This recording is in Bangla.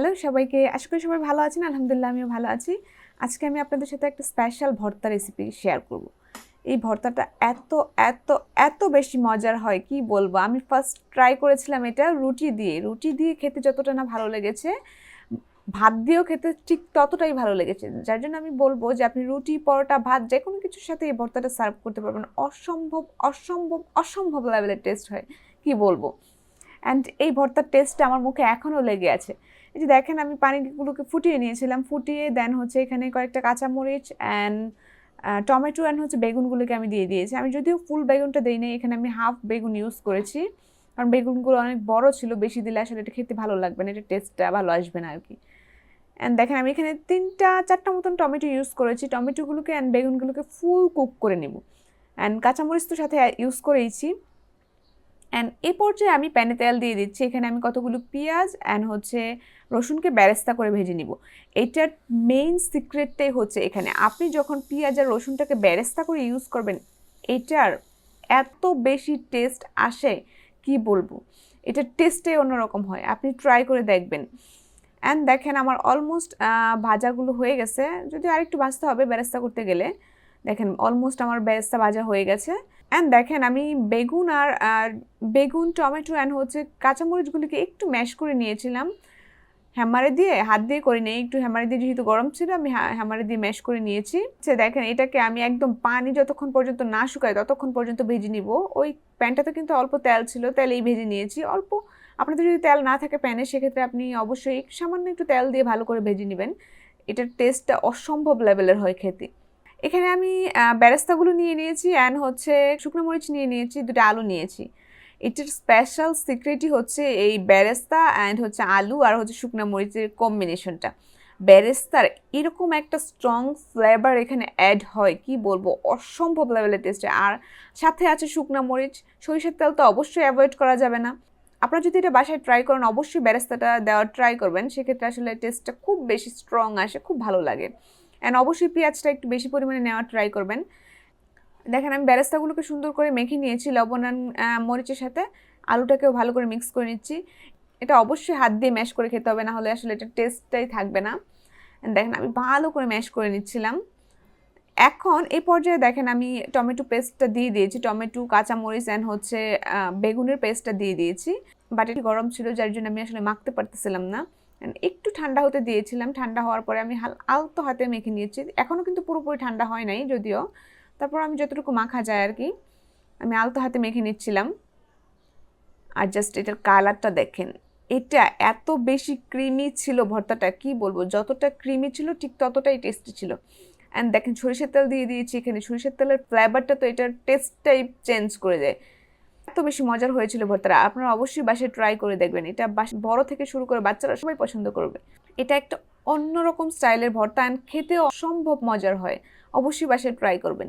হ্যালো সবাইকে। আশা করি সবাই ভালো আছেন। আলহামদুলিল্লাহ, আমিও ভালো আছি। আজকে আমি আপনাদের সাথে একটা স্পেশাল ভর্তা রেসিপি শেয়ার করব। এই ভর্তাটা এত এত এত বেশি মজার হয়, কি বলব? আমি ফার্স্ট ট্রাই করেছিলাম এটা রুটি দিয়ে। রুটি দিয়ে খেতে যতটা না ভালো লেগেছে, ভাত দিয়েও খেতে ঠিক ততটাই ভালো লেগেছে। যার জন্য আমি বলব যে আপনি রুটি, পরোটা, ভাত যে কোনো কিছুর সাথে এই ভর্তাটা সার্ভ করতে পারবেন। অসম্ভব অসম্ভব অসম্ভব লেভেলের টেস্ট হয়, কি বলব? অ্যান্ড এই ভর্তার টেস্টটা আমার মুখে এখনও লেগে আছে। এই যে দেখেন আমি পানিগুলোকে ফুটিয়ে নিয়েছিলাম। ফুটিয়ে দেন হচ্ছে এখানে কয়েকটা কাঁচামরিচ অ্যান্ড টমেটো অ্যান্ড হচ্ছে বেগুনগুলোকে আমি দিয়ে দিয়েছি। আমি যদিও ফুল বেগুনটা দিই নাই, এখানে আমি হাফ বেগুন ইউজ করেছি। কারণ বেগুনগুলো অনেক বড় ছিল, বেশি দিলে আসলে এটা খেতে ভালো লাগবে না, এটা টেস্টটা ভালো আসবে না আর কি অ্যান্ড দেখেন আমি এখানে তিনটা, চারটা মতন টমেটো ইউজ করেছি। টমেটোগুলোকে অ্যান্ড বেগুনগুলোকে ফুল কুক করে নেব। অ্যান্ড কাঁচামরিচ তো সাথে ইউজ করেইছি। অ্যান্ড এ পর্যায়ে আমি প্যানে তেল দিয়ে দিচ্ছি। এখানে আমি কতগুলো পেঁয়াজ অ্যান্ড হচ্ছে রসুনকে ব্যারেস্তা করে ভেজে নিব। এটার মেইন সিক্রেটটাই হচ্ছে এখানে, আপনি যখন পেঁয়াজ আর রসুনটাকে ব্যারেস্তা করে ইউজ করবেন, এটার এত বেশি টেস্ট আসে, কি বলব? এটার টেস্টে অন্যরকম হয়। আপনি ট্রাই করে দেখবেন। অ্যান্ড দেখেন আমার অলমোস্ট ভাজাগুলো হয়ে গেছে। যদি আরেকটু ভাজতে হবে ব্যারেস্তা করতে গেলে। দেখেন অলমোস্ট আমার বেরেস্তা ভাজা হয়ে গেছে। অ্যান্ড দেখেন, আমি বেগুন আর বেগুন, টমেটো অ্যান্ড হচ্ছে কাঁচামরিচগুলিকে একটু ম্যাশ করে নিয়েছিলাম। হ্যামারে দিয়ে, হাত দিয়ে করে নিই একটু হ্যামারে দিয়ে যেহেতু গরম ছিল, আমি হ্যামারে দিয়ে ম্যাশ করে নিয়েছি। সে দেখেন, এটাকে আমি একদম পানি যতক্ষণ পর্যন্ত না শুকায় ততক্ষণ পর্যন্ত ভেজে নিব। ওই প্যানটাতে কিন্তু অল্প তেল ছিল, তেলেই ভেজে নিয়েছি। অল্প, আপনাদের যদি তেল না থাকে প্যানে, সেক্ষেত্রে আপনি অবশ্যই সামান্য একটু তেল দিয়ে ভালো করে ভেজে নেবেন। এটার টেস্টটা অসম্ভব লেভেলের হয় খেতে। এখানে আমি ব্যারেস্তাগুলো নিয়ে নিয়েছি অ্যান্ড হচ্ছে শুকনো মরিচ নিয়ে নিয়েছি, দুটো আলু নিয়েছি। এটার স্পেশাল সিক্রেটই হচ্ছে এই ব্যারেস্তা অ্যান্ড হচ্ছে আলু আর হচ্ছে শুকনো মরিচের কম্বিনেশনটা ব্যারেস্তার এরকম একটা স্ট্রং ফ্লেভার এখানে অ্যাড হয়, কি বলব? অসম্ভব লেভেলের টেস্টে আর সাথে আছে শুকনো মরিচ, সরিষার তেল তো অবশ্যই অ্যাভয়েড করা যাবে না। আপনারা যদি এটা বাসায় ট্রাই করেন, অবশ্যই ব্যারেস্তাটা দেওয়ার ট্রাই করবেন। সেক্ষেত্রে আসলে টেস্টটা খুব বেশি স্ট্রং আসে, খুব ভালো লাগে। অ্যান্ড অবশ্যই পেঁয়াজটা একটু বেশি পরিমাণে নেওয়ার ট্রাই করবেন। দেখেন, আমি ব্যারেস্তাগুলোকে সুন্দর করে মেখে নিয়েছি, লবণ মরিচের সাথে। আলুটাকেও ভালো করে মিক্স করে নিচ্ছি। এটা অবশ্যই হাত দিয়ে ম্যাশ করে খেতে হবে না হলে আসলে এটা টেস্টটাই থাকবে না। দেখেন, আমি ভালো করে ম্যাশ করে নিচ্ছিলাম। এখন এই পর্যায়ে দেখেন, আমি টমেটো পেস্টটা দিয়ে দিয়েছি। টমেটো, কাঁচামরিচ অ্যান্ড হচ্ছে বেগুনের পেস্টটা দিয়ে দিয়েছি। বাটিটি গরম ছিল, যার জন্য আমি আসলে মাখতে পারতেছিলাম না। একটু ঠান্ডা হতে দিয়েছিলাম। ঠান্ডা হওয়ার পরে আমি হাল আলতো হাতে মেখে নিয়েছি। এখনও কিন্তু পুরোপুরি ঠান্ডা হয় নাই যদিও। তারপর আমি যতটুকু মাখা যায় আর কি, আমি আলতো হাতে মেখে নিচ্ছিলাম। আর জাস্ট এটার কালারটা দেখেন। এটা এত বেশি ক্রিমি ছিল ভর্তাটা, কি বলব? যতটা ক্রিমি ছিল, ঠিক ততটাই টেস্টি ছিল। অ্যান্ড দেখেন, সরিষার তেল দিয়ে দিয়েছি এখানে। সরিষার তেলের ফ্লেভারটা তো এটার টেস্টটাই চেঞ্জ করে দেয়। বেশি মজার হয়েছিল ভর্তারা, আপনারা অবশ্যই বাসায় ট্রাই করে দেখবেন। এটা বড় থেকে শুরু করে বাচ্চারা সবাই পছন্দ করবে। এটা একটা অন্যরকম স্টাইলের ভর্তা খেতে অসম্ভব মজার হয়। অবশ্যই বাসায় ট্রাই করবেন।